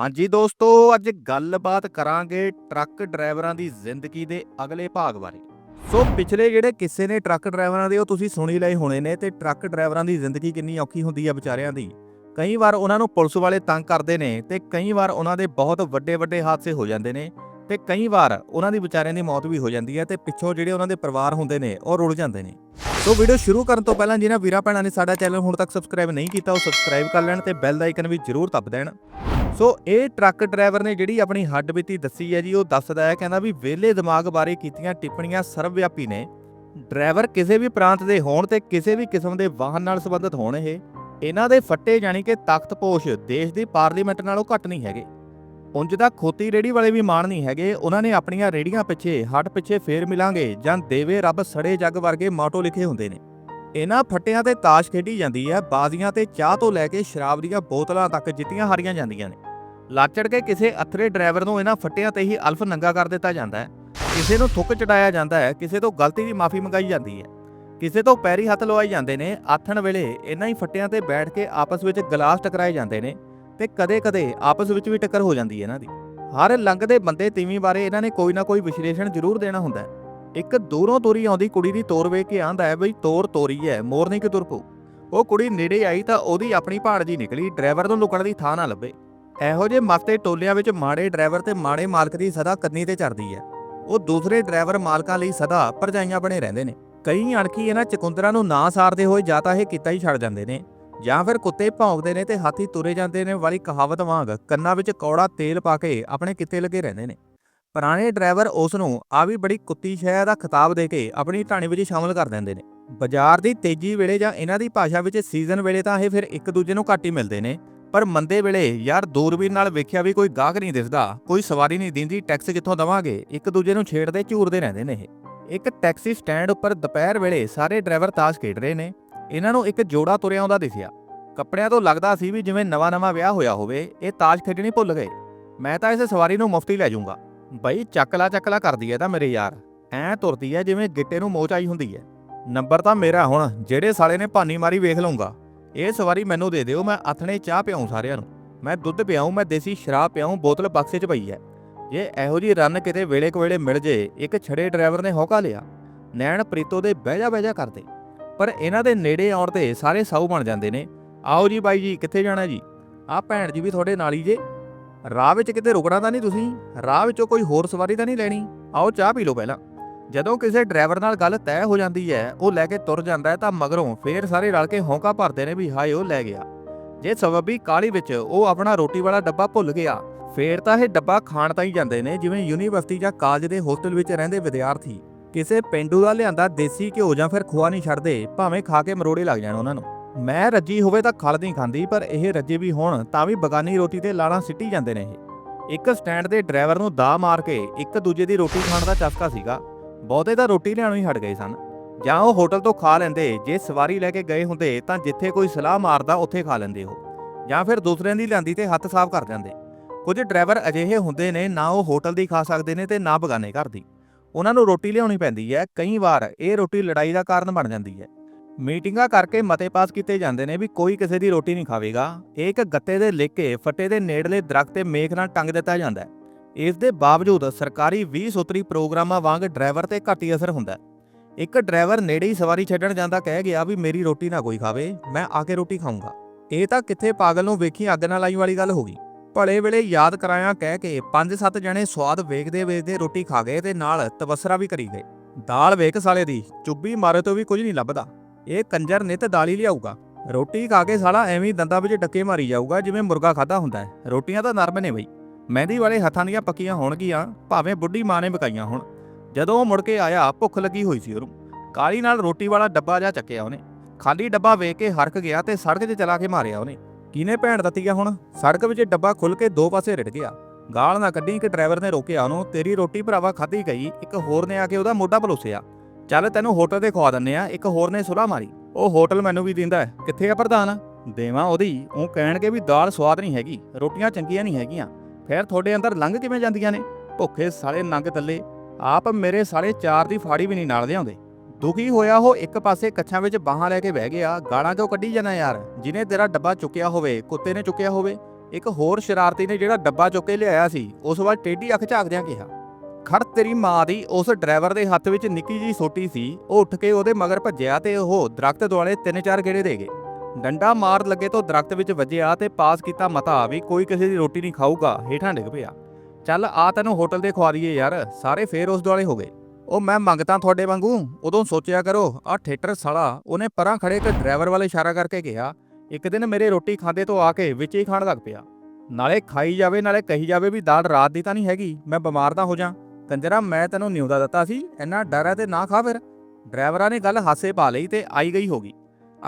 ਹਾਂਜੀ ਦੋਸਤੋ, ਅੱਜ ਗੱਲਬਾਤ ਕਰਾਂਗੇ ਟਰੱਕ ਡਰਾਈਵਰਾਂ ਦੀ ਜ਼ਿੰਦਗੀ ਦੇ ਅਗਲੇ ਭਾਗ ਬਾਰੇ। ਸੋ ਪਿਛਲੇ ਜਿਹੜੇ ਕਿੱਸੇ ਨੇ ਟਰੱਕ ਡਰਾਈਵਰਾਂ ਦੇ, ਉਹ ਤੁਸੀਂ ਸੁਣੀ ਲਏ ਹੋਣੇ ਨੇ ਤੇ ਟਰੱਕ ਡਰਾਈਵਰਾਂ ਦੀ ਜ਼ਿੰਦਗੀ ਕਿੰਨੀ ਔਖੀ ਹੁੰਦੀ ਆ ਵਿਚਾਰਿਆਂ ਦੀ। ਕਈ ਵਾਰ ਉਹਨਾਂ ਨੂੰ ਪੁਲਿਸ ਵਾਲੇ ਤੰਗ ਕਰਦੇ ਨੇ ਤੇ ਕਈ ਵਾਰ ਉਹਨਾਂ ਦੇ ਬਹੁਤ ਵੱਡੇ ਵੱਡੇ ਹਾਦਸੇ ਹੋ ਜਾਂਦੇ ਨੇ ਤੇ ਕਈ ਵਾਰ ਉਹਨਾਂ ਦੀ ਵਿਚਾਰਿਆਂ ਦੀ ਮੌਤ ਵੀ ਹੋ ਜਾਂਦੀ ਹੈ ਤੇ ਪਿੱਛੋਂ ਜਿਹੜੇ ਉਹਨਾਂ ਦੇ ਪਰਿਵਾਰ ਹੁੰਦੇ ਨੇ, ਉਹ ਰੁਲ ਜਾਂਦੇ ਨੇ। ਸੋ ਵੀਡੀਓ ਸ਼ੁਰੂ ਕਰਨ ਤੋਂ ਪਹਿਲਾਂ ਜਿਹਨਾਂ ਵੀਰਾਂ ਭੈਣਾਂ ਨੇ ਸਾਡਾ ਚੈਨਲ ਹੁਣ ਤੱਕ ਸਬਸਕ੍ਰਾਈਬ ਨਹੀਂ ਕੀਤਾ, ਉਹ ਸਬਸਕ੍ਰਾਈਬ ਕਰ ਲੈਣ ਤੇ ਬੈਲ ਦਾ ਆਈਕਨ ਵੀ ਜ਼ਰੂਰ ਦੱਬ ਦੇਣ। ਸੋ ਇਹ ਟਰੱਕ ਡਰਾਈਵਰ ਨੇ ਜਿਹੜੀ ਆਪਣੀ ਹੱਡਬੀਤੀ ਦੱਸੀ ਹੈ ਜੀ, ਉਹ ਦੱਸਦਾ ਹੈ, ਕਹਿੰਦਾ ਵੀ ਵਿਹਲੇ ਦਿਮਾਗ ਬਾਰੇ ਕੀਤੀਆਂ ਟਿੱਪਣੀਆਂ ਸਰਵਵਿਆਪੀ ਨੇ। ਡਰਾਈਵਰ ਕਿਸੇ ਵੀ ਪ੍ਰਾਂਤ ਦੇ ਹੋਣ ਤੇ ਕਿਸੇ ਵੀ ਕਿਸਮ ਦੇ ਵਾਹਨ ਨਾਲ ਸੰਬੰਧਿਤ ਹੋਣ ਇਹ। ਇਹਨਾਂ ਦੇ ਫੱਟੇ ਜਾਨੀ ਕਿ ਤਖਤਪੋਸ਼ ਦੇਸ਼ ਦੀ ਪਾਰਲੀਮੈਂਟ ਨਾਲੋਂ ਘੱਟ ਨਹੀਂ ਹੈਗੇ। ਉਂਝ ਦਾ ਖੋਤੀ ਰੇੜੀ ਵਾਲੇ ਵੀ ਮਾਣ ਨਹੀਂ ਹੈਗੇ। ਉਹਨਾਂ ਨੇ ਆਪਣੀਆਂ ਰੇੜੀਆਂ ਪਿੱਛੇ ਹੱਟ ਪਿੱਛੇ ਫੇਰ ਮਿਲਾਂਗੇ ਜਾਂ ਦੇਵੇ ਰੱਬ ਸੜੇ ਜੱਗ ਵਰਗੇ ਮਾਟੋ ਲਿਖੇ ਹੁੰਦੇ ਨੇ। ਇਹਨਾਂ ਫੱਟਿਆਂ ਤੇ ਤਾਸ਼ ਖੇਡੀ ਜਾਂਦੀ ਹੈ, ਬਾਜ਼ੀਆਂ ਤੇ ਚਾਹ ਤੋਂ ਲੈ ਕੇ ਸ਼ਰਾਬ ਦੀਆਂ ਬੋਤਲਾਂ ਤੱਕ ਜਿੱਤੀਆਂ ਹਾਰੀਆਂ ਜਾਂਦੀਆਂ ਨੇ। ਲਾਚੜ ਕੇ ਕਿਸੇ ਅਥਰੇ ਡਰਾਈਵਰ ਨੂੰ ਇਹਨਾਂ ਫੱਟਿਆਂ ਤੇ ਹੀ ਅਲਫ ਨੰਗਾ ਕਰ ਦਿੱਤਾ ਜਾਂਦਾ ਹੈ। ਕਿਸੇ ਨੂੰ ਥੁੱਕ ਚੜਾਇਆ ਜਾਂਦਾ ਹੈ, ਕਿਸੇ ਤੋਂ ਗਲਤੀ ਦੀ ਮਾਫੀ ਮੰਗਾਈ ਜਾਂਦੀ ਹੈ। ਕਿਸੇ ਤੋਂ ਪੈਰੀ ਹੱਥ ਲਵਾਏ ਜਾਂਦੇ ਨੇ, ਆਥਣ ਵੇਲੇ ਇਹਨਾਂ ਹੀ ਫੱਟਿਆਂ ਤੇ ਬੈਠ ਕੇ ਆਪਸ ਵਿੱਚ ਗਲਾਸ ਟਕਰਾਏ ਜਾਂਦੇ ਨੇ ਤੇ ਕਦੇ-ਕਦੇ ਆਪਸ ਵਿੱਚ ਵੀ ਟੱਕਰ ਹੋ ਜਾਂਦੀ ਹੈ ਇਹਨਾਂ ਦੀ। ਹਰ ਲੰਘਦੇ ਬੰਦੇ ਤੀਵੀਂ ਬਾਰੇ ਇਹਨਾਂ ਨੇ ਕੋਈ ਨਾ ਕੋਈ ਵਿਸ਼ਲੇਸ਼ਣ ਜ਼ਰੂਰ ਦੇਣਾ ਹੁੰਦਾ ਹੈ। ਇੱਕ ਦੂਰੋਂ ਤੋਰੀ ਆਉਂਦੀ ਕੁੜੀ ਦੀ ਤੋਰ ਵੇਖ ਕੇ ਆਂਦਾ ਹੈ, ਬਈ ਤੋਰ ਤੋਰੀ ਹੈ ਮੋਰਨੀ ਕਿ ਤੁਰ ਪਊ ਉਹ ਕੁੜੀ ਨੇੜੇ ਆਈ ਤਾਂ ਉਹਦੀ ਆਪਣੀ ਭਾੜ ਜੀ ਨਿਕਲੀ, ਡਰਾਈਵਰ ਨੂੰ ਲੁਕਣ ਦੀ ਥਾਂ ਨਾ ਲੱਭੇ। ਇਹੋ ਜਿਹੇ ਮਸਤੇ ਟੋਲਿਆਂ ਵਿੱਚ ਮਾੜੇ ਡਰਾਈਵਰ ਤੇ ਮਾੜੇ ਮਾਲਕ ਦੀ ਸਦਾ ਕੰਨੀ ਤੇ ਚੜਦੀ ਹੈ ਉਹ ਦੂਸਰੇ ਡਰਾਈਵਰ ਮਾਲਕਾਂ ਲਈ ਸਦਾ ਪਰਜਾਈਆਂ ਬਣੇ ਰਹਿੰਦੇ ਨੇ। ਕਈ ਅਣਖੀ ਇਹਨਾਂ ਚਕੁੰਦਰਾਂ ਨੂੰ ਨਾ ਸਾਰਦੇ ਹੋਏ ਜਾਂ ਤਾਂ ਇਹ ਕੀਤਾ ਹੀ ਛੱਡ ਜਾਂਦੇ ਨੇ, ਜਾਂ ਫਿਰ ਕੁੱਤੇ ਭੌਂਕਦੇ ਨੇ ਤੇ ਹਾਥੀ ਤੁਰੇ ਜਾਂਦੇ ਨੇ ਵਾਲੀ ਕਹਾਵਤ ਵਾਂਗ ਕੰਨਾਂ ਵਿੱਚ ਕੌੜਾ ਤੇਲ ਪਾ ਕੇ ਆਪਣੇ ਕਿੱਤੇ ਲੱਗੇ ਰਹਿੰਦੇ ਨੇ। ਪੁਰਾਣੇ ਡਰਾਈਵਰ ਉਸ ਨੂੰ ਆ ਵੀ ਬੜੀ ਕੁੱਤੀ ਸ਼ੈ ਦਾ ਖਿਤਾਬ ਦੇ ਕੇ ਆਪਣੀ ਢਾਣੀ ਵਿੱਚ ਸ਼ਾਮਲ ਕਰ ਦਿੰਦੇ ਨੇ। ਬਾਜ਼ਾਰ ਦੀ ਤੇਜ਼ੀ ਵੇਲੇ ਜਾਂ ਇਹਨਾਂ ਦੀ ਭਾਸ਼ਾ ਵਿੱਚ ਸੀਜ਼ਨ ਵੇਲੇ ਤਾਂ ਇਹ ਫਿਰ ਇੱਕ ਦੂਜੇ ਨੂੰ ਘੱਟ ਹੀ ਮਿਲਦੇ ਨੇ, ਪਰ ਮੰਦੇ ਵੇਲੇ ਯਾਰ ਦੂਰਬੀਨ ਨਾਲ ਵੇਖਿਆ ਵੀ ਕੋਈ ਗਾਹਕ ਨਹੀਂ ਦਿਸਦਾ, ਕੋਈ ਸਵਾਰੀ ਨਹੀਂ ਦਿੰਦੀ, ਟੈਕਸ ਕਿੱਥੋਂ ਦਵਾਂਗੇ, ਇੱਕ ਦੂਜੇ ਨੂੰ ਛੇੜਦੇ ਝੂਰਦੇ ਰਹਿੰਦੇ ਨੇ ਇਹ। ਇੱਕ ਟੈਕਸੀ ਸਟੈਂਡ ਉੱਪਰ ਦੁਪਹਿਰ ਵੇਲੇ ਸਾਰੇ ਡਰਾਈਵਰ ਤਾਸ਼ ਖੇਡ ਰਹੇ ਨੇ, ਇਹਨਾਂ ਨੂੰ ਇੱਕ ਜੋੜਾ ਤੁਰਿਆ ਆਉਂਦਾ ਦਿਸਿਆ। ਕੱਪੜਿਆਂ ਤੋਂ ਲੱਗਦਾ ਸੀ ਵੀ ਜਿਵੇਂ ਨਵਾਂ-ਨਵਾਂ ਵਿਆਹ ਹੋਇਆ ਹੋਵੇ, ਇਹ ਤਾਸ਼ ਖੇਡਣੀ ਭੁੱਲ ਗਏ। ਮੈਂ ਤਾਂ ਇਸ ਸਵਾਰੀ ਨੂੰ ਮੁਫਤੀ ਲੈ ਜਾਊਂਗਾ। ਬਈ ਚੱਕਲਾ ਚੱਕਲਾ ਕਰਦੀ ਐ ਤਾਂ ਮੇਰੇ ਯਾਰ। ਐਂ ਤੁਰਦੀ ਐ ਜਿਵੇਂ ਗਿੱਟੇ ਨੂੰ ਮੋਚ ਆਈ ਹੁੰਦੀ ਐ। ਨੰਬਰ ਤਾਂ ਮੇਰਾ ਹੁਣ, ਜਿਹੜੇ ਸਾਲੇ ਨੇ ਭਾਨੀ ਮਾਰੀ ਵੇਖ ਲਊਂਗਾ। ਇਹ ਸਵਾਰੀ ਮੈਨੂੰ ਦੇ ਦਿਓ, ਮੈਂ ਅਥਣੇ ਚਾਹ ਪਿਆਉਂ ਸਾਰਿਆਂ ਨੂੰ। ਮੈਂ ਦੁੱਧ ਪਿਆਉਂ, ਮੈਂ ਦੇਸੀ ਸ਼ਰਾਬ ਪਿਆਉਂ, ਬੋਤਲ ਬਕਸੇ 'ਚ ਪਈ ਐ। ਜੇ ਇਹੋ ਜੀ ਰਨ ਕਿਤੇ ਵੇਲੇ ਕੋਵੇਲੇ ਮਿਲ ਜੇ, ਇੱਕ ਛੜੇ ਡਰਾਈਵਰ ਨੇ ਹੌਕਾ ਲਿਆ। ਨੈਣ ਪ੍ਰੀਤੋ ਦੇ ਬਹਿ ਜਾ ਬਹਿ ਜਾ ਕਰਦੇ। ਪਰ ਇਹਨਾਂ ਦੇ ਨੇੜੇ ਆਉਣ ਤੇ ਸਾਰੇ ਸਾਊ ਬਣ ਜਾਂਦੇ ਨੇ। ਆਓ ਜੀ ਬਾਈ ਜੀ, ਕਿੱਥੇ ਜਾਣਾ ਜੀ? ਆਹ ਭੈਣ ਜੀ ਵੀ ਤੁਹਾਡੇ ਨਾਲ ਹੀ ਜੇ। ਰਾਹ ਵਿੱਚ ਕਿਤੇ ਰੁਕਣਾ ਤਾਂ ਨਹੀਂ ਤੁਸੀਂ? ਰਾਹ ਵਿੱਚੋਂ ਕੋਈ ਹੋਰ ਸਵਾਰੀ ਤਾਂ ਨਹੀਂ ਲੈਣੀ? ਆਓ ਚਾਹ ਪੀ ਲਓ ਪਹਿਲਾਂ। ਜਦੋਂ ਕਿਸੇ ਡਰਾਈਵਰ ਨਾਲ ਗੱਲ ਤੈਅ ਹੋ ਜਾਂਦੀ ਹੈ, ਉਹ ਲੈ ਕੇ ਤੁਰ ਜਾਂਦਾ ਹੈ ਤਾਂ ਮਗਰੋਂ ਫੇਰ ਸਾਰੇ ਰਲ ਕੇ ਹੌਂਕਾ ਭਰਦੇ ਨੇ ਵੀ ਹਾਏ ਉਹ ਲੈ ਗਿਆ। ਜੇ ਸਬਬੀ ਕਾਲੀ ਵਿੱਚ ਉਹ ਆਪਣਾ ਰੋਟੀ ਵਾਲਾ ਡੱਬਾ ਭੁੱਲ ਗਿਆ, ਫੇਰ ਤਾਂ ਇਹ ਡੱਬਾ ਖਾਣ ਤਾਂ ਹੀ ਜਾਂਦੇ ਨੇ, ਜਿਵੇਂ ਯੂਨੀਵਰਸਿਟੀ ਜਾਂ ਕਾਲਜ ਦੇ ਹੋਸਟਲ ਵਿੱਚ ਰਹਿੰਦੇ ਵਿਦਿਆਰਥੀ। ਕਿਸੇ ਪਿੰਡੂ ਦਾ ਲਿਆਂਦਾ ਦੇਸੀ ਘਿਓ ਜਾਂ ਫਿਰ ਖੋਆ ਨਹੀਂ ਛੱਡਦੇ, ਭਾਵੇਂ ਖਾ ਕੇ ਮਰੋੜੇ ਲੱਗ ਜਾਣ ਉਹਨਾਂ ਨੂੰ। ਮੈਂ ਰੱਜੀ ਹੋਵੇ ਤਾਂ ਖਲ ਨਹੀਂ ਖਾਂਦੀ, ਪਰ ਇਹ ਰੱਜੇ ਵੀ ਹੋਣ ਤਾਂ ਵੀ ਬਗਾਨੀ ਰੋਟੀ ਤੇ ਲਾਣਾ ਸਿੱਟੀ ਜਾਂਦੇ ਨੇ ਇਹ। ਇੱਕ ਸਟੈਂਡ ਦੇ ਡਰਾਈਵਰ ਨੂੰ ਦਾ ਮਾਰ ਕੇ ਇੱਕ ਦੂਜੇ ਦੀ ਰੋਟੀ ਖਾਣ ਦਾ ਚਸਕਾ ਸੀਗਾ। ਬਹੁਤੇ ਤਾਂ ਰੋਟੀ ਲਿਆਣੋਂ ਹੀ ਹਟ ਗਏ ਸਨ। ਜਾਂ ਉਹ ਹੋਟਲ ਤੋਂ ਖਾ ਲੈਂਦੇ, ਜੇ ਸਵਾਰੀ ਲੈ ਕੇ ਗਏ ਹੁੰਦੇ ਤਾਂ ਜਿੱਥੇ ਕੋਈ ਸਲਾਹ ਮਾਰਦਾ ਉੱਥੇ ਖਾ ਲੈਂਦੇ ਉਹ। ਜਾਂ ਫਿਰ ਦੂਸਰਿਆਂ ਦੀ ਲਿਆਂਦੀ ਤੇ ਹੱਥ ਸਾਫ਼ ਕਰ ਜਾਂਦੇ। ਕੁਝ ਡਰਾਈਵਰ ਅਜਿਹੇ ਹੁੰਦੇ ਨੇ, ਨਾ ਉਹ ਹੋਟਲ ਦੀ ਖਾ ਸਕਦੇ ਨੇ ਤੇ ਨਾ ਬਗਾਨੇ ਘਰ ਦੀ। ਉਹਨਾਂ ਨੂੰ ਰੋਟੀ ਲਿਆਉਣੀ ਪੈਂਦੀ ਹੈ। ਕਈ ਵਾਰ ਇਹ ਰੋਟੀ ਲੜਾਈ ਦਾ ਕਾਰਨ ਬਣ ਜਾਂਦੀ ਹੈ। ਮੀਟਿੰਗਾਂ ਕਰਕੇ ਮਤੇ ਪਾਸ ਕੀਤੇ ਜਾਂਦੇ ਨੇ ਵੀ ਕੋਈ ਕਿਸੇ ਦੀ ਰੋਟੀ ਨਹੀਂ ਖਾਵੇਗਾ। ਇਹ ਇੱਕ ਗੱਤੇ ਦੇ ਲਿਖ ਕੇ ਫੱਟੇ ਦੇ ਨੇੜਲੇ ਦਰਖਤ ਤੇ ਮੇਖ ਨਾਲ ਟੰਗ ਦਿੱਤਾ ਜਾਂਦਾ ਹੈ। ਇਸ ਦੇ ਬਾਵਜੂਦ ਸਰਕਾਰੀ 20 ਸੂਤਰੀ ਪ੍ਰੋਗਰਾਮਾਂ ਵਾਂਗ ਡਰਾਈਵਰ ਤੇ ਘੱਟੀ ਅਸਰ ਹੁੰਦਾ ਹੈ। ਇੱਕ ਡਰਾਈਵਰ ਨੇੜੇ ਹੀ ਸਵਾਰੀ ਛੱਡਣ ਜਾਂਦਾ ਕਹਿ ਗਿਆ ਵੀ ਮੇਰੀ ਰੋਟੀ ਨਾ ਕੋਈ ਖਾਵੇ, ਮੈਂ ਆ ਕੇ ਰੋਟੀ ਖਾਊਂਗਾ। ਇਹ ਤਾਂ ਕਿੱਥੇ ਪਾਗਲ ਨੂੰ ਵੇਖੀ ਅੱਗ ਨਾਲ ਲਾਈ ਵਾਲੀ ਗੱਲ ਹੋ ਗਈ। ਭਲੇ ਵੇਲੇ ਯਾਦ ਕਰਾਇਆ ਕਹਿ ਕੇ ਪੰਜ ਸੱਤ ਜਣੇ ਸਵਾਦ ਵੇਖਦੇ ਵੇਖਦੇ ਰੋਟੀ ਖਾ ਗਏ ਤੇ ਨਾਲ ਤਬਸਰਾ ਵੀ ਕਰੀ ਗਏ। ਦਾਲ ਵੇਖ ਸਾਲੇ ਦੀ, ਚੁੱਭੀ ਮਾਰੇ ਤੋਂ ਵੀ ਕੁਝ ਨਹੀਂ ਲੱਭਦਾ। ਇਹ ਕੰਜਰ ਨਿਤ ਦਾਲੀ ਲਿਆਊਗਾ। ਰੋਟੀ ਖਾ ਕੇ ਸਾਲਾ ਐਵੇਂ ਦੰਦਾਂ ਵਿੱਚ ਡੱਕੇ ਮਾਰੀ ਜਾਊਗਾ, ਜਿਵੇਂ ਮੁਰਗਾ ਖਾਦਾ ਹੁੰਦਾ ਹੈ। ਰੋਟੀਆਂ ਤਾਂ ਨਰਮ ਨੇ ਬਈ। ਮਹਿੰਦੀ ਵਾਲੇ ਹੱਥਾਂ ਦੀਆਂ ਪੱਕੀਆਂ ਹੋਣਗੀਆਂ, ਭਾਵੇਂ ਬੁੱਢੀ ਮਾਂ ਨੇ ਬਕਾਈਆਂ ਹੋਣ। ਜਦੋਂ ਉਹ ਮੁੜ ਕੇ ਆਇਆ, ਭੁੱਖ ਲੱਗੀ ਹੋਈ ਸੀ ਉਹਨੂੰ। ਕਾਲੀ ਨਾਲ ਰੋਟੀ ਵਾਲਾ ਡੱਬਾ ਜਾ ਚੱਕਿਆ ਉਹਨੇ। ਖਾਲੀ ਡੱਬਾ ਵੇਖ ਕੇ ਹਰਕ ਗਿਆ ਤੇ ਸੜਕ 'ਤੇ ਚਲਾ ਕੇ ਮਾਰਿਆ ਉਹਨੇ। ਕਿਨੇ ਭੈਣ ਦਿੱਤੀ ਆ ਹੁਣ? ਸੜਕ ਵਿੱਚ ਡੱਬਾ ਖੁੱਲ ਕੇ ਦੋ ਪਾਸੇ ਰਿੜ ਗਿਆ। ਗਾਲ ਨਾ ਕੱਢੀ ਕਿ ਡਰਾਈਵਰ ਨੇ ਰੋਕਿਆ ਉਹਨੂੰ। ਤੇਰੀ ਰੋਟੀ ਭਰਾਵਾ ਖਾਧੀ ਗਈ, ਇੱਕ ਹੋਰ ਨੇ ਆ ਕੇ ਉਹਦਾ ਮੋਢਾ ਪਲੋਸਿਆ ਚੱਲ ਤੈਨੂੰ ਹੋਟਲ ਤੇ ਖਵਾ ਦਿੰਨੇ ਆ, ਇੱਕ ਹੋਰ ਨੇ ਸੁਲਾ ਮਾਰੀ। ਉਹ ਹੋਟਲ ਮੈਨੂੰ ਵੀ ਦਿੰਦਾ ਹੈ। ਕਿੱਥੇ ਆ ਪ੍ਰਧਾਨ? ਦੇਵਾਂ ਉਹਦੀ, ਉਹ ਕਹਿਣਗੇ ਵੀ ਦਾਲ ਸਵਾਦ ਨਹੀਂ ਹੈਗੀ, ਰੋਟੀਆਂ ਚੰਗੀਆਂ ਨਹੀਂ ਹੈਗੀਆਂ। ਫਿਰ ਤੁਹਾਡੇ ਅੰਦਰ ਲੰਘ ਕਿਵੇਂ ਜਾਂਦੀਆਂ ਨੇ? ਭੁੱਖੇ ਸਾਲੇ ਨੰਗ ਥੱਲੇ, ਆਪ ਮੇਰੇ ਸਾਲੇ ਚਾਰ ਦੀ ਫਾੜੀ ਵੀ ਨਹੀਂ ਨਾਲ ਲਿਆਉਂਦੇ। ਦੁਖੀ ਹੋਇਆ ਉਹ ਇੱਕ ਪਾਸੇ ਕੱਛਾਂ ਵਿੱਚ ਬਾਹਾਂ ਲੈ ਕੇ ਬਹਿ ਗਿਆ, ਗਾਲਾਂ ਕਿਉਂ ਕੱਢੀ ਜਾਣਾ ਯਾਰ? ਜਿਹਨੇ ਤੇਰਾ ਡੱਬਾ ਚੁੱਕਿਆ ਹੋਵੇ, ਕੁੱਤੇ ਨੇ ਚੁੱਕਿਆ ਹੋਵੇ। ਇੱਕ ਹੋਰ ਸ਼ਰਾਰਤੀ ਨੇ ਜਿਹੜਾ ਡੱਬਾ ਚੁੱਕ ਕੇ ਲਿਆਇਆ ਸੀ, ਉਸ ਵੱਲ ਟੇਢੀ ਅੱਖ ਝਾਕਦਿਆਂ ਕਿਹਾ। ਖੜ ਤੇਰੀ ਮਾਂ ਦੀ, ਉਸ ਡਰਾਈਵਰ ਦੇ ਹੱਥ ਵਿੱਚ ਨਿੱਕੀ ਜੀ ਸੋਟੀ ਸੀ, ਉਹ ਉੱਠ ਕੇ ਉਹਦੇ ਮਗਰ ਭੱਜਿਆ ਤੇ ਉਹ ਦਰਖਤ ਦੁਆਲੇ ਤਿੰਨ ਚਾਰ ਗੇੜੇ ਦੇ ਗਏ। ਡੰਡਾ ਮਾਰ ਲੱਗੇ ਤੋਂ ਦਰਖਤ ਵਿੱਚ ਵੱਜਿਆ ਤੇ ਪਾਸ ਕੀਤਾ ਮਤਾ ਵੀ ਕੋਈ ਕਿਸੇ ਦੀ ਰੋਟੀ ਨਹੀਂ ਖਾਊਗਾ, ਹੇਠਾਂ ਡਿੱਗ ਪਿਆ। ਚੱਲ ਆ ਤੈਨੂੰ ਹੋਟਲ ਦੇ ਖਵਾ ਦਈਏ ਯਾਰ, ਸਾਰੇ ਫੇਰ ਉਸ ਦੁਆਲੇ ਹੋ ਗਏ। ਉਹ ਮੈਂ ਮੰਗਤਾ ਤੁਹਾਡੇ ਵਾਂਗੂ, ਉਦੋਂ ਸੋਚਿਆ ਕਰੋ ਆ ਥੀਏਟਰ ਸਾਲਾ, ਉਹਨੇ ਪਰਾਂ ਖੜੇ ਇੱਕ ਡਰਾਈਵਰ ਵਾਲੇ ਇਸ਼ਾਰਾ ਕਰਕੇ ਕਿਹਾ, ਇੱਕ ਦਿਨ ਮੇਰੇ ਰੋਟੀ ਖਾਂਦੇ ਤੋਂ ਆ ਕੇ ਵਿੱਚ ਹੀ ਖਾਣ ਲੱਗ ਪਿਆ। ਨਾਲੇ ਖਾਈ ਜਾਵੇ, ਨਾਲੇ ਕਹੀ ਜਾਵੇ ਵੀ ਦਾਲ ਰਾਤ ਦੀ ਤਾਂ ਨਹੀਂ ਹੈਗੀ, ਮੈਂ ਬਿਮਾਰ ਤਾਂ ਹੋ ਜਾਂ। ਕੰਜਰਾ, ਮੈਂ ਤੈਨੂੰ ਨਿਉਂਦਾ ਦਿੱਤਾ ਸੀ। ਇੰਨਾ ਡਰ ਹੈ ਤੇ ਨਾ ਖਾ ਫਿਰ। ਡਰਾਈਵਰਾਂ ਨੇ ਗੱਲ ਹਾਸੇ ਪਾ ਲਈ ਤੇ ਆਈ ਗਈ ਹੋ ਗਈ।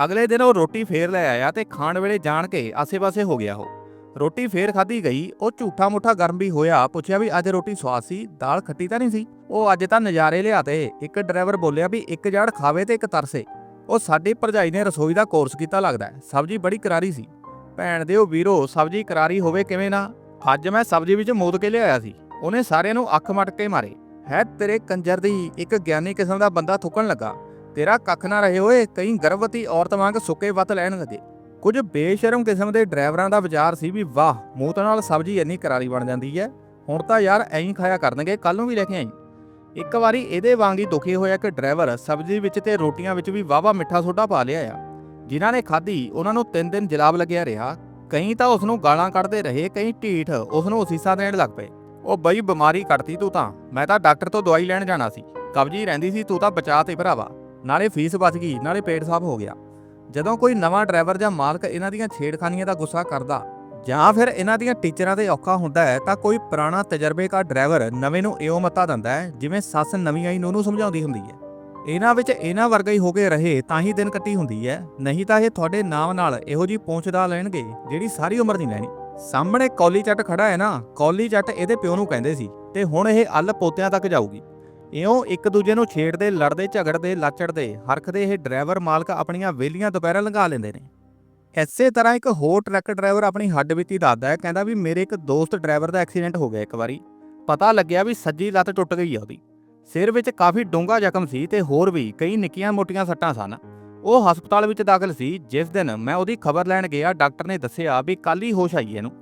ਅਗਲੇ ਦਿਨ ਉਹ ਰੋਟੀ ਫੇਰ ਲੈ ਆਇਆ ਤੇ ਖਾਣ ਵੇਲੇ ਜਾਣ ਕੇ ਆਸੇ-ਪਾਸੇ ਹੋ ਗਿਆ ਉਹ। ਰੋਟੀ ਫੇਰ ਖਾਧੀ ਗਈ। ਉਹ ਝੂਠਾ ਮੁੱਠਾ ਗਰਮ ਵੀ ਹੋਇਆ, ਪੁੱਛਿਆ ਵੀ ਅੱਜ ਰੋਟੀ ਸਵਾਦ ਸੀ, ਦਾਲ ਖੱਟੀ ਤਾਂ ਨਹੀਂ ਸੀ? ਉਹ ਅੱਜ ਤਾਂ ਨਜ਼ਾਰੇ ਲਿਆਤੇ ਇੱਕ ਡਰਾਈਵਰ ਬੋਲਿਆ ਵੀ ਇੱਕ ਜੜ ਖਾਵੇ ਤੇ ਇੱਕ ਤਰਸੇ। ਉਹ ਸਾਡੀ ਭਰਜਾਈ ਨੇ ਰਸੋਈ ਦਾ ਕੋਰਸ ਕੀਤਾ ਲੱਗਦਾ ਸਬਜ਼ੀ ਬੜੀ ਕਰਾਰੀ ਸੀ। ਭੈਣ ਦੇ ਉਹ ਵੀਰੋ, ਸਬਜ਼ੀ ਕਰਾਰੀ ਹੋਵੇ ਕਿਵੇਂ ਨਾ। ਅੱਜ ਮੈਂ ਸਬਜ਼ੀ ਵਿੱਚ ਮੋਦ ਕੇ ਲਿਆਇਆ ਸੀ। ਉਹਨੇ ਸਾਰਿਆਂ ਨੂੰ ਅੱਖ ਮਟਕ ਕੇ ਮਾਰੇ। ਹੈ ਤੇਰੇ ਕੰਜਰ ਦੀ ਇੱਕ ਗਿਆਨੀ ਕਿਸਮ ਦਾ ਬੰਦਾ ਥੁੱਕਣ ਲੱਗਾ। ਤੇਰਾ ਕੱਖ ਨਾ ਰਹੇ ਓਏ ਕਈ ਗਰਭਵਤੀ ਔਰਤ ਵਾਂਗ ਸੁੱਕੇ ਵੱਤ ਲੈਣ ਲੱਗੇ। ਕੁਝ ਬੇਸ਼ਰਮ ਕਿਸਮ ਦੇ ਡਰਾਈਵਰਾਂ ਦਾ ਵਿਚਾਰ ਸੀ ਵੀ ਵਾਹ, ਮੂੰਹ ਨਾਲ ਸਬਜ਼ੀ ਇੰਨੀ ਕਰਾਰੀ ਬਣ ਜਾਂਦੀ ਹੈ ਹੁਣ ਤਾਂ ਯਾਰ ਐਂ ਹੀ ਖਾਇਆ ਕਰਨਗੇ ਕੱਲ ਨੂੰ ਵੀ ਲੈ ਕੇ ਆਈ। ਇੱਕ ਵਾਰੀ ਇਹਦੇ ਵਾਂਗ ਹੀ ਦੁਖੀ ਹੋਇਆ ਕਿ ਡਰਾਈਵਰ ਸਬਜ਼ੀ ਵਿੱਚ ਤੇ ਰੋਟੀਆਂ ਵਿੱਚ ਵੀ ਵਾਵਾ ਮਿੱਠਾ ਸੋਡਾ ਪਾ ਲਿਆ ਆ। ਜਿਨ੍ਹਾਂ ਨੇ ਖਾਧੀ, ਉਹਨਾਂ ਨੂੰ ਤਿੰਨ ਦਿਨ ਜਲਾਬ ਲੱਗਿਆ ਰਿਹਾ। ਕਈ ਤਾਂ ਉਸ ਨੂੰ ਗਾਲਾਂ ਕੱਢਦੇ ਰਹੇ, ਕਈ ਢੀਠ ਉਸ ਨੂੰ ਅਸੀਸਾਂ ਦੇਣ ਲੱਗ ਪਏ। ਉਹ ਬਈ ਬਿਮਾਰੀ ਕੱਟਤੀ ਤੂੰ ਤਾਂ। ਮੈਂ ਤਾਂ ਡਾਕਟਰ ਤੋਂ ਦਵਾਈ ਲੈਣ ਜਾਣਾ ਸੀ। ਕਬਜੀ ਰਹਿੰਦੀ ਸੀ, ਤੂੰ ਤਾਂ ਬਚਾ ਤੇ ਭਰਾਵਾ। ਨਾਲੇ ਫੀਸ ਬਚ ਗਈ, ਨਾਲੇ ਪੇਟ ਸਾਫ਼ ਹੋ ਗਿਆ। ਜਦੋਂ ਕੋਈ ਨਵਾਂ ਡਰਾਈਵਰ ਜਾਂ ਮਾਲਕ ਇਹਨਾਂ ਦੀਆਂ ਛੇੜਖਾਨੀਆਂ ਦਾ ਗੁੱਸਾ ਕਰਦਾ, ਜਾਂ ਫਿਰ ਇਹਨਾਂ ਦੀਆਂ ਟੀਚਰਾਂ ਤੇ ਔਖਾ ਹੁੰਦਾ ਹੈ, ਤਾਂ ਕੋਈ ਪੁਰਾਣਾ ਤਜਰਬੇਕਾਰ ਡਰਾਈਵਰ ਨਵੇਂ ਨੂੰ ਇਉਂ ਮਤਾ ਦਿੰਦਾ ਹੈ, ਜਿਵੇਂ ਸੱਸ ਨਵੀਂ ਆਈ ਨੂੰ ਨੂੰ ਸਮਝਾਉਂਦੀ ਹੁੰਦੀ ਹੈ। ਇਹਨਾਂ ਵਿੱਚ ਇਹਨਾਂ ਵਰਗਾ ਹੀ ਹੋ ਕੇ ਰਹੇ, ਤਾਂ ਹੀ ਦਿਨ ਕੱਟੀ ਹੁੰਦੀ ਹੈ। ਨਹੀਂ ਤਾਂ ਇਹ ਤੁਹਾਡੇ ਨਾਮ ਨਾਲ ਇਹੋ ਜੀ ਪਹੁੰਚਦਾ ਲੈਣਗੇ, ਜਿਹੜੀ ਸਾਰੀ ਉਮਰ ਨਹੀਂ ਲੈਣੀ। ਸਾਹਮਣੇ ਕੌਲੀ ਚੱਟ ਖੜਾ ਹੈ ਨਾ, ਕੌਲੀ ਚੱਟ ਇਹਦੇ ਪਿਓ ਨੂੰ ਕਹਿੰਦੇ ਸੀ ਤੇ ਹੁਣ ਇਹ ਅੱਲ ਪੋਤਿਆਂ ਤੱਕ ਜਾਊਗੀ। ਇਉਂ ਇੱਕ ਦੂਜੇ ਨੂੰ ਛੇੜਦੇ, ਲੜਦੇ, ਝਗੜਦੇ, ਲਾਚੜਦੇ, ਹਰਖਦੇ ਇਹ ਡਰਾਈਵਰ ਮਾਲਕ ਆਪਣੀਆਂ ਵੇਲੀਆਂ ਦੁਪਹਿਰਾਂ ਲੰਘਾ ਲੈਂਦੇ ਨੇ। ਐਸੇ ਤਰ੍ਹਾਂ ਇੱਕ ਹੋਰ ਟਰੱਕ ਡਰਾਈਵਰ ਆਪਣੀ ਹੱਡ ਬੀਤੀ ਦੱਸਦਾ ਹੈ, ਕਹਿੰਦਾ ਵੀ ਮੇਰੇ ਇੱਕ ਦੋਸਤ ਡਰਾਈਵਰ ਦਾ ਐਕਸੀਡੈਂਟ ਹੋ ਗਿਆ ਇੱਕ ਵਾਰੀ। ਪਤਾ ਲੱਗਿਆ ਵੀ ਸੱਜੀ ਲੱਤ ਟੁੱਟ ਗਈ ਆ ਉਹਦੀ। ਸਿਰ ਵਿੱਚ ਕਾਫੀ ਡੂੰਘਾ ਜ਼ਖਮ ਸੀ ਤੇ ਹੋਰ ਵੀ ਕਈ ਨਿੱਕੀਆਂ ਮੋਟੀਆਂ ਸੱਟਾਂ ਸਨ। ਉਹ ਹਸਪਤਾਲ ਵਿੱਚ ਦਾਖਲ ਸੀ, ਜਿਸ ਦਿਨ ਮੈਂ ਉਹਦੀ ਖਬਰ ਲੈਣ ਗਿਆ, ਡਾਕਟਰ ਨੇ ਦੱਸਿਆ ਵੀ ਕੱਲ ਹੀ ਹੋਸ਼ ਆਈ ਇਹਨੂੰ।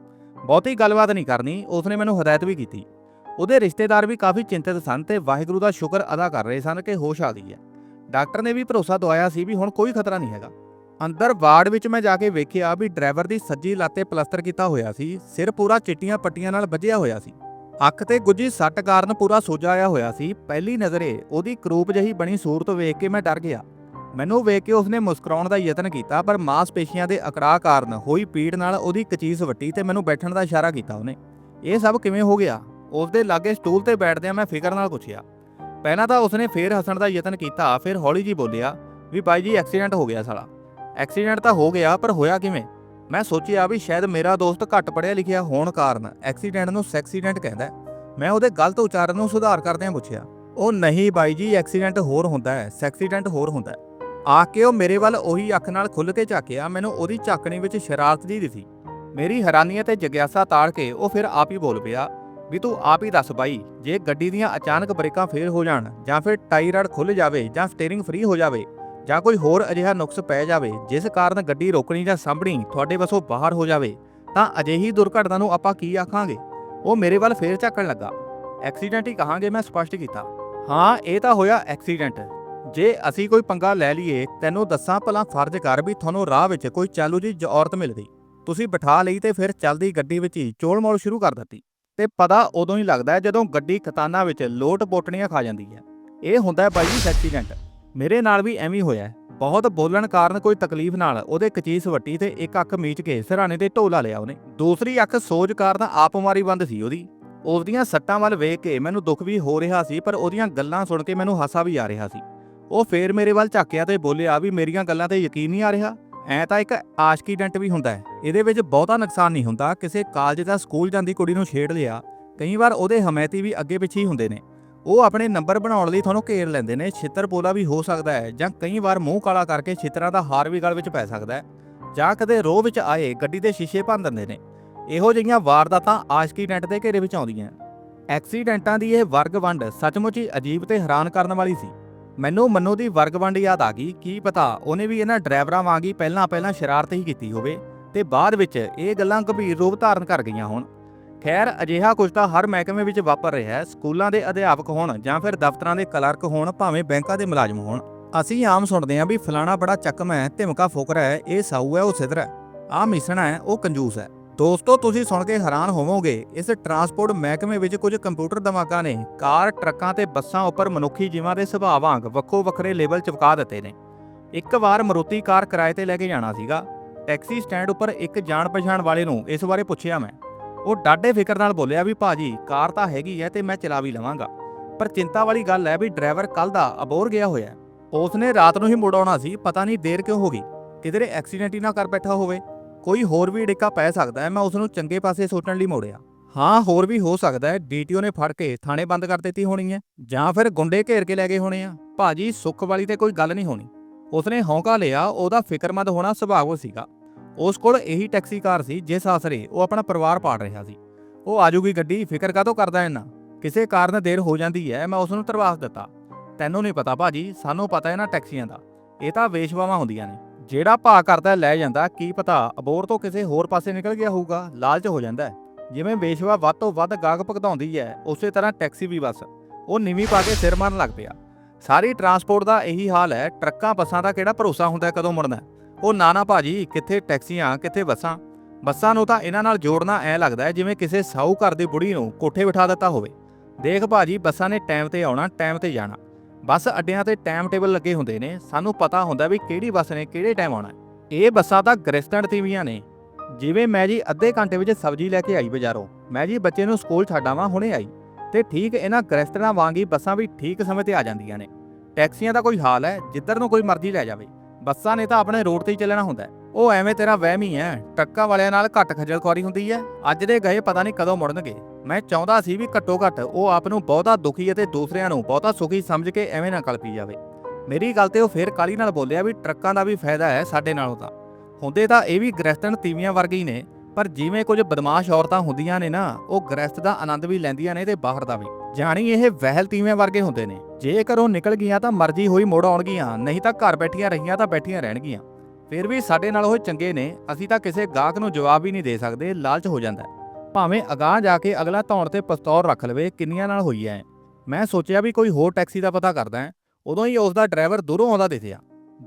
ਬਹੁਤੀ ਗੱਲਬਾਤ ਨਹੀਂ ਕਰਨੀ, ਉਸਨੇ ਮੈਨੂੰ ਹਦਾਇਤ ਵੀ ਕੀਤੀ। ਉਹਦੇ ਰਿਸ਼ਤੇਦਾਰ ਵੀ ਕਾਫੀ ਚਿੰਤਤ ਸਨ ਤੇ ਵਾਹਿਗੁਰੂ ਦਾ ਸ਼ੁਕਰ ਅਦਾ ਕਰ ਰਹੇ ਸਨ ਕਿ ਹੋਸ਼ ਆ ਗਈ ਹੈ। ਡਾਕਟਰ ਨੇ ਵੀ ਭਰੋਸਾ ਦਵਾਇਆ ਸੀ ਵੀ ਹੁਣ ਕੋਈ ਖਤਰਾ ਨਹੀਂ ਹੈਗਾ। ਅੰਦਰ ਵਾਰਡ ਵਿੱਚ ਮੈਂ ਜਾ ਕੇ ਵੇਖਿਆ ਵੀ ਡਰਾਈਵਰ ਦੀ ਸੱਜੀ ਲਾਤੇ ਪਲਸਤਰ ਕੀਤਾ ਹੋਇਆ ਸੀ, ਸਿਰ ਪੂਰਾ ਚਿੱਟੀਆਂ ਪੱਟੀਆਂ ਨਾਲ ਵੱਜਿਆ ਹੋਇਆ ਸੀ। ਅੱਖ ਤੇ ਗੁੱਜੀ ਸੱਟ ਕਾਰਨ ਪੂਰਾ ਸੋਜਾ ਆਇਆ ਹੋਇਆ ਸੀ। ਪਹਿਲੀ ਨਜ਼ਰੇ ਉਹਦੀ ਕਰੂਪ ਜਹੀ ਬਣੀ ਸੂਰਤ ਵੇਖ ਕੇ ਮੈਂ ਡਰ ਗਿਆ। ਮੈਨੂੰ ਵੇਖ ਕੇ ਉਸਨੇ ਮੁਸਕਰਾਉਣ ਦਾ ਯਤਨ ਕੀਤਾ, ਪਰ ਮਾਸਪੇਸ਼ੀਆਂ ਦੇ ਅਕੜਾਅ ਕਾਰਨ ਹੋਈ ਪੀੜ ਨਾਲ ਉਹਦੀ ਕਚੀਸ ਵੱਟੀ ਤੇ ਮੈਨੂੰ ਬੈਠਣ ਦਾ ਇਸ਼ਾਰਾ ਕੀਤਾ ਉਹਨੇ। ਇਹ ਸਭ ਕਿਵੇਂ ਹੋ ਗਿਆ? ਉਸਦੇ ਲਾਗੇ ਸਟੂਲ ਤੇ ਬੈਠਦਿਆਂ ਮੈਂ ਫਿਕਰ ਨਾਲ ਪੁੱਛਿਆ। ਪਹਿਲਾਂ ਤਾਂ ਉਸਨੇ ਫੇਰ ਹੱਸਣ ਦਾ ਯਤਨ ਕੀਤਾ, ਫਿਰ ਹੌਲੀ ਜੀ ਬੋਲਿਆ, ਵੀ ਬਾਈ ਜੀ, ਐਕਸੀਡੈਂਟ ਹੋ ਗਿਆ ਸਾਲਾ। ਐਕਸੀਡੈਂਟ ਤਾਂ ਹੋ ਗਿਆ, ਪਰ ਹੋਇਆ ਕਿਵੇਂ? ਮੈਂ ਸੋਚਿਆ ਵੀ ਸ਼ਾਇਦ ਮੇਰਾ ਦੋਸਤ ਘੱਟ ਪੜਿਆ ਲਿਖਿਆ ਹੋਣ ਕਾਰਨ ਐਕਸੀਡੈਂਟ ਨੂੰ ਸੈਕਸੀਡੈਂਟ ਕਹਿੰਦਾ ਮੈਂ ਉਹਦੇ ਗਲਤ ਉਚਾਰਨ ਨੂੰ ਸੁਧਾਰ ਕਰਦਿਆਂ ਪੁੱਛਿਆ, ਉਹ ਨਹੀਂ ਬਾਈ ਜੀ, ਐਕਸੀਡੈਂਟ ਹੋਰ ਹੁੰਦਾ ਹੈ, ਸੈਕਸੀਡੈਂਟ ਹੋਰ ਹੁੰਦਾ ਹੈ। ਆ ਕੇ ਉਹ ਮੇਰੇ ਵੱਲ ਉਹੀ ਅੱਖ ਨਾਲ ਖੁੱਲ੍ਹ ਕੇ ਝਾਕਿਆ, ਮੈਨੂੰ ਉਹਦੀ ਝਾਕਣੀ ਵਿੱਚ ਸ਼ਰਾਰਤ ਜੀ ਦਿਸੀ ਮੇਰੀ ਹੈਰਾਨੀਅਤ ਤੇ ਜਗਿਆਸਾ ਤਾੜ ਕੇ ਉਹ ਫਿਰ ਆਪ ਹੀ ਬੋਲ ਪਿਆ, ਵੀ ਤੂੰ ਆਪ ਹੀ ਦੱਸ ਬਾਈ, ਜੇ ਗੱਡੀ ਦੀਆਂ ਅਚਾਨਕ ਬ੍ਰੇਕਾਂ ਫੇਲ ਹੋ ਜਾਣ, ਜਾਂ ਫਿਰ ਟਾਈ ਰਡ ਖੁੱਲ ਜਾਵੇ, ਜਾਂ ਸਟੀਅਰਿੰਗ ਫ੍ਰੀ ਹੋ ਜਾਵੇ, ਜਾਂ ਕੋਈ ਹੋਰ ਅਜਿਹਾ ਨੁਕਸ ਪੈ ਜਾਵੇ, ਜਿਸ ਕਾਰਨ ਗੱਡੀ ਰੋਕਣੀ ਜਾਂ ਸਾਂਭਣੀ ਤੁਹਾਡੇ ਵੱਸੋਂ ਬਾਹਰ ਹੋ ਜਾਵੇ, ਤਾਂ ਅਜਿਹੀ ਦੁਰਘਟਨਾ ਨੂੰ ਆਪਾਂ ਕੀ ਆਖਾਂਗੇ? ਉਹ ਮੇਰੇ ਵੱਲ ਫੇਰ ਝਾਕਣ ਲੱਗਾ। ਐਕਸੀਡੈਂਟ ਹੀ ਕਹਾਂਗੇ, ਮੈਂ ਸਪਸ਼ਟ ਕੀਤਾ। ਹਾਂ, ਇਹ ਤਾਂ ਹੋਇਆ ਐਕਸੀਡੈਂਟ। ਜੇ ਅਸੀਂ ਕੋਈ ਪੰਗਾ ਲੈ ਲਈਏ, ਤੈਨੂੰ ਦੱਸਾਂ ਭਲਾ ਫਰਜ਼ ਕਰ ਵੀ ਤੁਹਾਨੂੰ ਰਾਹ ਵਿੱਚ ਕੋਈ ਚਾਲੂ ਜੀ ਔਰਤ ਮਿਲ ਗਈ ਤੁਸੀਂ ਬਿਠਾ ਲਈ ਤੇ ਫਿਰ ਚੱਲਦੀ ਗੱਡੀ ਵਿੱਚ ਹੀ ਚੋਲ-ਮੋਲ ਸ਼ੁਰੂ ਕਰ ਦਿੱਤੀ। ਤੇ ਪਤਾ ਉਦੋਂ ਹੀ ਲੱਗਦਾ ਹੈ ਜਦੋਂ ਗੱਡੀ ਖਤਾਨਾ ਵਿੱਚ ਲੋਟ ਪੋਟਣੀਆਂ ਖਾ ਜਾਂਦੀ ਹੈ। ਇਹ ਹੁੰਦਾ ਹੈ ਬਾਈ ਜੀ ਐਕਸੀਡੈਂਟ। ਮੇਰੇ ਨਾਲ ਵੀ ਐਵੇਂ ਹੋਇਆ ਬਹੁਤ ਬੋਲਣ ਕਾਰਨ ਕੋਈ ਤਕਲੀਫ ਨਾਲ ਉਹਦੇ ਕਚੀਸ ਵੱਟੀ ਤੇ ਇੱਕ ਅੱਖ ਮੀਚ ਕੇ ਸਿਰਹਾਣੇ ਤੇ ਢੋਲਾ ਲਿਆ ਉਹਨੇ। ਦੂਸਰੀ ਅੱਖ ਸੋਜ ਕਾਰਨ ਆਪ ਬੰਦ ਸੀ ਉਹਦੀ। ਉਹਦੀਆਂ ਸੱਟਾਂ ਵੱਲ ਵੇਖ ਕੇ ਮੈਨੂੰ ਦੁੱਖ ਵੀ ਹੋ ਰਿਹਾ ਸੀ, ਪਰ ਉਹਦੀਆਂ ਗੱਲਾਂ ਸੁਣ ਕੇ ਮੈਨੂੰ ਹਾਸਾ ਵੀ ਆ ਰਿਹਾ ਸੀ। ਉਹ ਫੇਰ ਮੇਰੇ ਵੱਲ ਝਾਕਿਆ ਤੇ ਬੋਲਿਆ ਵੀ ਮੇਰੀਆਂ ਗੱਲਾਂ ਤੇ ਯਕੀਨ ਨਹੀਂ ਆ ਰਿਹਾ। ਐ ਤਾਂ ਇੱਕ ਆਸ਼ਕੀਡੈਂਟ ਵੀ ਹੁੰਦਾ ਹੈ। ਇਹਦੇ ਵਿੱਚ ਬਹੁਤਾ ਨੁਕਸਾਨ ਨਹੀਂ ਹੁੰਦਾ। ਕਿਸੇ ਕਾਲਜ ਜਾਂ ਸਕੂਲ ਜਾਂਦੀ ਕੁੜੀ ਨੂੰ ਛੇੜ ਲਿਆ, ਕਈ ਵਾਰ ਉਹਦੇ ਹਮਾਇਤੀ ਵੀ ਅੱਗੇ ਪਿੱਛੇ ਹੀ ਹੁੰਦੇ ਨੇ। ਉਹ ਆਪਣੇ ਨੰਬਰ ਬਣਾਉਣ ਲਈ ਤੁਹਾਨੂੰ ਘੇਰ ਲੈਂਦੇ ਨੇ। ਛਿੱਤਰ ਪੋਲਾ ਵੀ ਹੋ ਸਕਦਾ ਹੈ ਜਾਂ ਕਈ ਵਾਰ ਮੂੰਹ ਕਾਲਾ ਕਰਕੇ ਛਿੱਤਰਾਂ ਦਾ ਹਾਰ ਵੀ ਗਲ ਵਿੱਚ ਪੈ ਸਕਦਾ ਹੈ। ਜਾਂ ਕਦੇ ਰੋਹ ਵਿੱਚ ਆਏ ਗੱਡੀ ਦੇ ਸ਼ੀਸ਼ੇ ਭੰਨ ਦਿੰਦੇ ਨੇ। ਇਹੋ ਜਿਹੀਆਂ ਵਾਰਦਾਤਾਂ ਆਸ਼ਕੀਡੈਂਟ ਦੇ ਘੇਰੇ ਵਿੱਚ ਆਉਂਦੀਆਂ। ਐਕਸੀਡੈਂਟਾਂ ਦੀ ਇਹ ਵਰਗ ਵੰਡ ਸੱਚਮੁੱਚ ਹੀ ਅਜੀਬ ਤੇ ਹੈਰਾਨ ਕਰਨ ਵਾਲੀ ਸੀ। ਮੈਨੂੰ ਮੰਨੋ ਦੀ ਵਰਗ ਵੰਡ ਯਾਦ ਆ ਗਈ। ਕੀ ਪਤਾ ਉਹਨੇ ਵੀ ਇਹਨਾਂ ਡਰਾਈਵਰਾਂ ਵਾਂਗ ਹੀ ਪਹਿਲਾਂ ਪਹਿਲਾਂ ਸ਼ਰਾਰਤ ਹੀ ਕੀਤੀ ਹੋਵੇ ਤੇ ਬਾਅਦ ਵਿੱਚ ਇਹ ਗੱਲਾਂ ਗੰਭੀਰ ਰੂਪ ਧਾਰਨ ਕਰ ਗਈਆਂ ਹੋਣ। ਖੈਰ, ਅਜਿਹਾ ਕੁਝ ਤਾਂ ਹਰ ਮਹਿਕਮੇ ਵਿੱਚ ਵਾਪਰ ਰਿਹਾ ਹੈ। ਸਕੂਲਾਂ ਦੇ ਅਧਿਆਪਕ ਹੋਣ ਜਾਂ ਫਿਰ ਦਫ਼ਤਰਾਂ ਦੇ ਕਲਰਕ ਹੋਣ, ਭਾਵੇਂ ਬੈਂਕਾਂ ਦੇ ਮੁਲਾਜ਼ਮ ਹੋਣ। ਅਸੀਂ ਆਮ ਸੁਣਦੇ ਹਾਂ ਵੀ ਫਲਾਣਾ ਬੜਾ ਚੱਕਮ ਹੈ, ਧਿਮਕਾ ਫੋਕਰਾ ਹੈ, ਇਹ ਸਾਊ ਹੈ, ਉਹ ਸਿਧਰ ਹੈ। ਆਹ ਮਿਸਣਾ ਹੈ, ਉਹ ਕੰਜੂਸ ਹੈ। ਦੋਸਤੋ, ਤੁਸੀਂ ਸੁਣ ਕੇ ਹੈਰਾਨ ਹੋਵੋਗੇ, ਇਸ ਟਰਾਂਸਪੋਰਟ ਮਹਿਕਮੇ ਵਿੱਚ ਕੁਝ ਕੰਪਿਊਟਰ ਦਿਮਾਗਾਂ ਨੇ। ਕਾਰ, ਟਰੱਕਾਂ ਤੇ ਬੱਸਾਂ ਉੱਪਰ ਮਨੁੱਖੀ ਜੀਵਾਂ ਦੇ ਸੁਭਾਅ ਵਾਂਗ ਵੱਖੋ ਵੱਖਰੇ ਲੇਬਲ ਚਿਪਕਾ ਦਿੱਤੇ ਨੇ। ਇੱਕ ਵਾਰ ਮਰੂਤੀ ਕਾਰ ਕਿਰਾਏ ਤੇ ਲੈ ਕੇ ਜਾਣਾ ਸੀਗਾ। ਟੈਕਸੀ ਸਟੈਂਡ ਉੱਪਰ ਇੱਕ ਜਾਣ ਪਛਾਣ ਵਾਲੇ ਨੂੰ ਇਸ ਬਾਰੇ ਪੁੱਛਿਆ ਮੈਂ। ਉਹ ਡਾਢੇ ਫਿਕਰ ਨਾਲ ਬੋਲਿਆ ਵੀ, ਭਾਜੀ, ਕਾਰ ਤਾਂ ਹੈਗੀ ਹੈ ਤੇ ਮੈਂ ਚਲਾ ਵੀ ਲਵਾਂਗਾ। ਪਰ ਚਿੰਤਾ ਵਾਲੀ ਗੱਲ ਹੈ ਵੀ ਡਰਾਈਵਰ ਕੱਲ ਦਾ ਅਬੋਰ ਗਿਆ ਹੋਇਆ ਹੈ। ਉਸਨੇ ਰਾਤ ਨੂੰ ਹੀ ਮੁੜ ਆਉਣਾ ਸੀ, ਪਤਾ ਨਹੀਂ ਦੇਰ ਕਿਉਂ ਹੋ ਗਈ। ਕਿਧਰੇ ਐਕਸੀਡੈਂਟ ਹੀ ਨਾ ਕਰ ਬੈਠਾ ਹੋਵੇ। ਕੋਈ ਹੋਰ ਵੀ ਡਿੱਕਾ ਪੈ ਸਕਦਾ ਹੈ, ਮੈਂ ਉਸ ਨੂੰ ਚੰਗੇ ਪਾਸੇ ਸੋਚਣ ਲਈ ਮੋੜਿਆ। ਹਾਂ, ਹੋਰ ਵੀ ਹੋ ਸਕਦਾ ਹੈ, ਡੀਟੀਓ ਨੇ ਫੜ ਕੇ ਥਾਣੇ ਬੰਦ ਕਰ ਦਿੱਤੀ ਹੋਣੀ ਹੈ, ਜਾਂ ਫਿਰ ਗੁੰਡੇ ਘੇਰ ਕੇ ਲੈ ਗਏ ਹੋਣੇ ਆ। ਭਾਜੀ, ਸੁੱਖ ਵਾਲੀ ਤੇ ਕੋਈ ਗੱਲ ਨਹੀਂ ਹੋਣੀ। ਉਸਨੇ ਹੌਂਕਾ ਲਿਆ, ਉਹਦਾ ਫਿਕਰਮੰਦ ਹੋਣਾ ਸੁਭਾਵ ਸੀਗਾ। ਉਸ ਕੋਲ ਇਹੀ ਟੈਕਸੀ ਕਾਰ ਸੀ, ਜਿਸ ਆਸਰੇ ਉਹ ਆਪਣਾ ਪਰਿਵਾਰ ਪਾੜ ਰਿਹਾ ਸੀ। ਉਹ ਆਜੂਗੀ ਗੱਡੀ, ਫਿਕਰ ਕਾਹਤੋਂ ਕਰਦਾ ਇੰਨਾ ਕਿਸੇ ਕਾਰਨ ਦੇਰ ਹੋ ਜਾਂਦੀ ਹੈ, ਮੈਂ ਉਸ ਨੂੰ ਤਰਵਾਸ ਦਿੱਤਾ। ਤੈਨੂੰ ਨਹੀਂ ਪਤਾ ਭਾਜੀ, ਸਾਨੂੰ ਪਤਾ ਹੈ ਨਾ ਟੈਕਸੀਆਂ ਦਾ। ਇਹ ਤਾਂ ਵੇਸ਼ਵਾਵਾਂ ਹੁੰਦੀਆਂ ਨੇ। ਜਿਹੜਾ ਭਾਅ ਕਰਦਾ ਲੈ ਜਾਂਦਾ, ਕੀ ਪਤਾ ਅਬੋਰ ਤੋਂ ਕਿਸੇ ਹੋਰ ਪਾਸੇ ਨਿਕਲ ਗਿਆ ਹੋਊਗਾ, ਲਾਲਚ ਹੋ ਜਾਂਦਾ ਹੈ। ਜਿਵੇਂ ਬੇਸ਼ਵਾ ਵੱਧ ਤੋਂ ਵੱਧ ਗਾਹਕ ਭਗਤਾਉਂਦੀ ਹੈ, ਉਸੇ ਤਰ੍ਹਾਂ ਟੈਕਸੀ ਵੀ ਬਸ, ਉਹ ਨੀਵੀਂ ਪਾ ਕੇ ਸਿਰ ਮਾਰਨ ਲੱਗ ਪਿਆ। ਸਾਰੀ ਟਰਾਂਸਪੋਰਟ ਦਾ ਇਹੀ ਹਾਲ ਹੈ, ਟਰੱਕਾਂ, ਬੱਸਾਂ ਦਾ ਕਿਹੜਾ ਭਰੋਸਾ ਹੁੰਦਾ ਕਦੋਂ ਮੁੜਨਾ ਉਹ ਨਾ ਨਾ ਭਾਜੀ ਕਿੱਥੇ ਟੈਕਸੀਆਂ, ਕਿੱਥੇ ਬੱਸਾਂ? ਬੱਸਾਂ ਨੂੰ ਤਾਂ ਇਹਨਾਂ ਨਾਲ ਜੋੜਨਾ ਐ ਲੱਗਦਾ ਹੈ ਜਿਵੇਂ ਕਿਸੇ ਸਾਊ ਘਰ ਦੀ ਬੁੜੀ ਨੂੰ ਕੋਠੇ ਬਿਠਾ ਦਿੱਤਾ ਹੋਵੇ। ਦੇਖ ਭਾਜੀ ਬੱਸਾਂ ਨੇ ਟਾਈਮ ਤੇ ਆਉਣਾ, ਟਾਈਮ ਤੇ ਜਾਣਾ। ਬੱਸ ਅੱਡਿਆਂ ਤੇ ਟਾਈਮ ਟੇਬਲ ਲੱਗੇ ਹੁੰਦੇ ਨੇ, ਸਾਨੂੰ ਪਤਾ ਹੁੰਦਾ ਵੀ ਕਿਹੜੀ ਬੱਸ ਨੇ ਕਿਹੜੇ ਟਾਈਮ ਆਉਣਾ ਇਹ ਬੱਸਾਂ ਤਾਂ ਗ੍ਰਿਸਟੈਂਟ ਤੀਵੀਆਂ ਨੇ। ਜਿਵੇਂ ਮੈਂ ਜੀ ਅੱਧੇ ਘੰਟੇ ਵਿੱਚ ਸਬਜ਼ੀ ਲੈ ਕੇ ਆਈ ਬਾਜ਼ਾਰੋਂ, ਮੈਂ ਜੀ ਬੱਚੇ ਨੂੰ ਸਕੂਲ ਛੱਡਾਵਾਂ ਹੁਣੇ ਆਈ। ਤੇ ਠੀਕ ਇਹਨਾਂ ਗ੍ਰਿਸਟਰਾਂ ਵਾਂਗ ਹੀ ਬੱਸਾਂ ਵੀ ਠੀਕ ਸਮੇਂ ਤੇ ਆ ਜਾਂਦੀਆਂ ਨੇ। ਟੈਕਸੀਆਂ ਦਾ ਕੋਈ ਹਾਲ ਹੈ, ਜਿੱਧਰ ਨੂੰ ਕੋਈ ਮਰਜ਼ੀ ਲੈ ਜਾਵੇ। ਬੱਸਾਂ ਨੇ ਤਾਂ ਆਪਣੇ ਰੋਡ ਤੇ ਹੀ ਚੱਲਣਾ ਹੁੰਦਾ ਹੈ। ਉਹ ਐਵੇਂ ਤੇਰਾ ਵਹਿਮ ਹੀ ਹੈ। ਟਰੱਕਾਂ ਵਾਲਿਆਂ ਨਾਲ ਘੱਟ ਖੱਜਲਖੁਆਰੀ ਹੁੰਦੀ ਹੈ। ਅੱਜ ਦੇ ਗਏ ਪਤਾ ਨਹੀਂ ਕਦੋਂ ਮੁੜਨਗੇ। ਮੈਂ ਚਾਹੁੰਦਾ ਸੀ ਵੀ ਘੱਟੋ ਘੱਟ ਉਹ ਆਪ ਨੂੰ ਬਹੁਤਾ ਦੁਖੀ ਅਤੇ ਦੂਸਰਿਆਂ ਨੂੰ ਬਹੁਤਾ ਸੁਖੀ ਸਮਝ ਕੇ ਐਵੇਂ ਨਾ ਕਲਪੀ ਜਾਵੇ। ਮੇਰੀ ਗੱਲ ਤੇ ਉਹ ਫੇਰ ਕਾਲੀ ਨਾਲ ਬੋਲਿਆ ਵੀ ਟਰੱਕਾਂ ਦਾ ਵੀ ਫਾਇਦਾ ਹੈ ਸਾਡੇ ਨਾਲੋਂ ਤਾਂ। ਹੁੰਦੇ ਤਾਂ ਇਹ ਵੀ ਗ੍ਰਸਤਨ ਤੀਵੀਆਂ ਵਰਗੇ ਹੀ ਨੇ, ਪਰ ਜਿਵੇਂ ਕੁਝ ਬਦਮਾਸ਼ ਔਰਤਾਂ ਹੁੰਦੀਆਂ ਨੇ ਨਾ, ਉਹ ਗ੍ਰਸਤ ਦਾ ਆਨੰਦ ਵੀ ਲੈਂਦੀਆਂ ਨੇ ਤੇ ਬਾਹਰ ਦਾ ਵੀ। ਜਾਣੀ ਇਹ ਵਹਿਲ ਤੀਵੀਆਂ ਵਰਗੇ ਹੁੰਦੇ ਨੇ। ਜੇਕਰ ਉਹ ਨਿਕਲ ਗਈਆਂ ਤਾਂ ਮਰਜ਼ੀ ਹੋਈ ਮੋੜ ਆਉਣਗੀਆਂ, ਨਹੀਂ ਤਾਂ ਘਰ ਬੈਠੀਆਂ ਰਹੀਆਂ ਤਾਂ ਬੈਠੀਆਂ ਰਹਿਣਗੀਆਂ। ਫਿਰ ਵੀ ਸਾਡੇ ਨਾਲ ਉਹ ਚੰਗੇ ਨੇ, ਅਸੀਂ ਤਾਂ ਕਿਸੇ ਗਾਹਕ ਨੂੰ ਜਵਾਬ ਹੀ ਨਹੀਂ ਦੇ ਸਕਦੇ, ਲਾਲਚ ਹੋ ਜਾਂਦਾ ਭਾਵੇਂ ਅਗਾਹ ਜਾ ਕੇ ਅਗਲਾ ਧੌਣ ਤੇ ਪਿਸਤੌਲ ਰੱਖ ਲਵੇ, ਕਿੰਨੀਆਂ ਨਾਲ ਹੋਈ ਐ। ਮੈਂ ਸੋਚਿਆ ਵੀ ਕੋਈ ਹੋਰ ਟੈਕਸੀ ਦਾ ਪਤਾ ਕਰਦਾ ਉਦੋਂ ਹੀ ਉਸ ਦਾ ਡਰਾਈਵਰ ਦੂਰੋਂ ਆਉਂਦਾ ਦਿਖਿਆ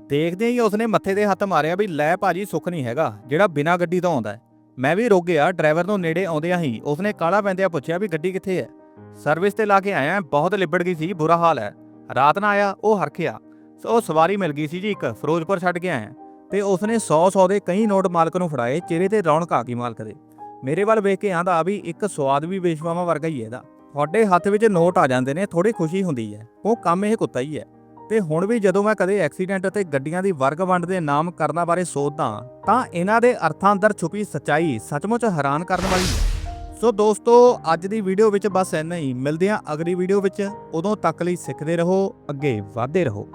ਦੇਖਦੇ ਹੀ ਉਸਨੇ ਮੱਥੇ ਤੇ ਹੱਥ ਮਾਰਿਆ ਵੀ ਲੈ ਭਾਜੀ, ਸੁੱਖ ਨਹੀਂ ਹੈਗਾ, ਜਿਹੜਾ ਬਿਨਾਂ ਗੱਡੀ ਤੋਂ ਆਉਂਦਾ ਮੈਂ ਵੀ ਰੁਕ ਗਿਆ, ਡਰਾਈਵਰ ਨੂੰ ਨੇੜੇ ਆਉਂਦਿਆਂ ਹੀ ਉਸਨੇ ਕਾਲਾ ਪੈਂਦਿਆਂ ਪੁੱਛਿਆ ਵੀ ਗੱਡੀ ਕਿੱਥੇ ਹੈ? ਸਰਵਿਸ ਤੇ ਲਾ ਕੇ ਆਇਆ, ਬਹੁਤ ਲਿਬੜ ਗਈ ਸੀ, ਬੁਰਾ ਹਾਲ ਹੈ। ਰਾਤ ਨਾ ਆਇਆ, ਉਹ ਹਰਖਿਆ। ਸੋ ਉਹ ਸਵਾਰੀ ਮਿਲ ਗਈ ਸੀ ਜੀ ਇੱਕ, ਫਿਰੋਜ਼ਪੁਰ ਛੱਡ ਕੇ ਆਇਆ। ਤੇ ਉਸਨੇ 100 100 ਦੇ ਕਈ ਨੋਟ ਮਾਲਕ ਨੂੰ ਫੜਾਏ, ਚਿਹਰੇ ਤੇ ਰੌਣਕ ਆ ਗਈ ਮਾਲਕ ਦੇ। ਮੇਰੇ ਵੱਲ ਵੇਖ ਕੇ ਆਂਦਾ ਵੀ ਇੱਕ ਸਵਾਦ ਵੀ ਵੇਸ਼ਵਾਵਾਂ ਵਰਗਾ ਹੀ ਹੈ ਇਹਦਾ। ਤੁਹਾਡੇ ਹੱਥ ਵਿੱਚ ਨੋਟ ਆ ਜਾਂਦੇ ਨੇ ਥੋੜੀ ਖੁਸ਼ੀ ਹੁੰਦੀ ਹੈ। ਉਹ ਕੰਮ ਇਹ ਕੁੱਤਾ ਹੀ ਹੈ। ਤੇ ਹੁਣ ਵੀ ਜਦੋਂ ਮੈਂ ਕਦੇ ਐਕਸੀਡੈਂਟ ਅਤੇ ਗੱਡੀਆਂ ਦੀ ਵਰਗ ਵੰਡ ਦੇ ਨਾਮ ਕਰਨਾ ਬਾਰੇ ਸੋਚਦਾ ਤਾਂ ਇਹਨਾਂ ਦੇ ਅਰਥਾਂ ਅੰਦਰ ਛੁਪੀ ਸੱਚਾਈ ਸੱਚਮੁੱਚ ਹੈਰਾਨ ਕਰਨ ਵਾਲੀ ਹੈ। ਸੋ ਦੋਸਤੋ, ਅੱਜ ਦੀ ਵੀਡੀਓ ਵਿੱਚ ਬਸ ਇੰਨਾ ਹੀ। ਮਿਲਦੇ ਹਾਂ ਅਗਲੀ ਵੀਡੀਓ ਵਿੱਚ। ਉਦੋਂ ਤੱਕ ਲਈ ਸਿੱਖਦੇ ਰਹੋ, ਅੱਗੇ ਵਧਦੇ ਰਹੋ।